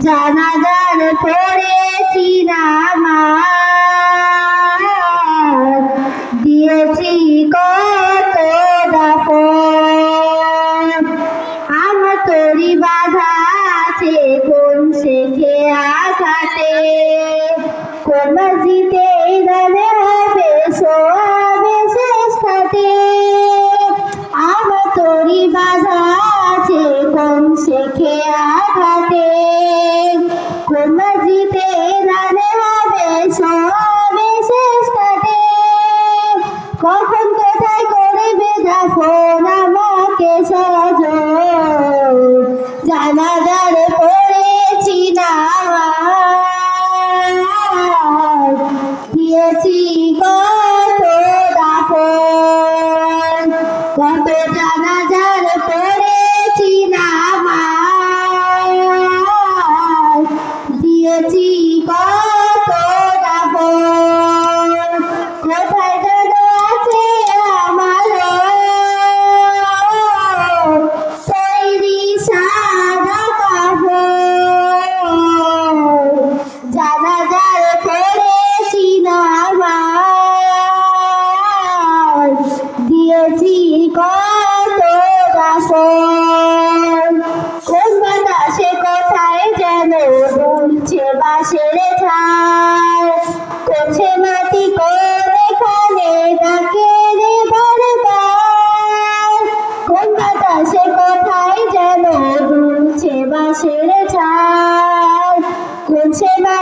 জানাজার পড়েছি দিয়েছি কত দাফন। আমার তরি বাধা আছে কোন শেখে আঘাতে? কোন জিতে People.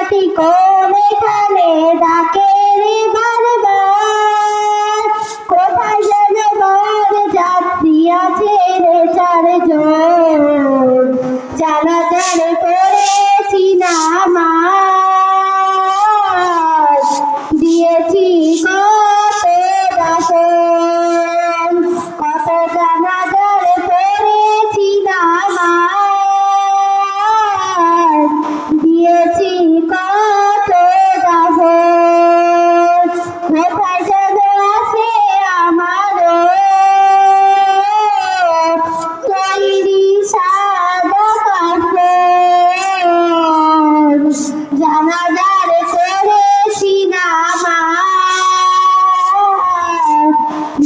মাটি কোন এখানে ডাকে রে বারবার কোথায় যেন বর যাত্রী আছে রে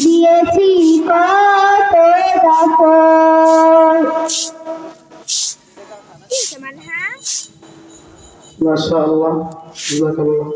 দিয়েছি কত দাপর মাশাআল্লাহ জাযাকাল্লাহ।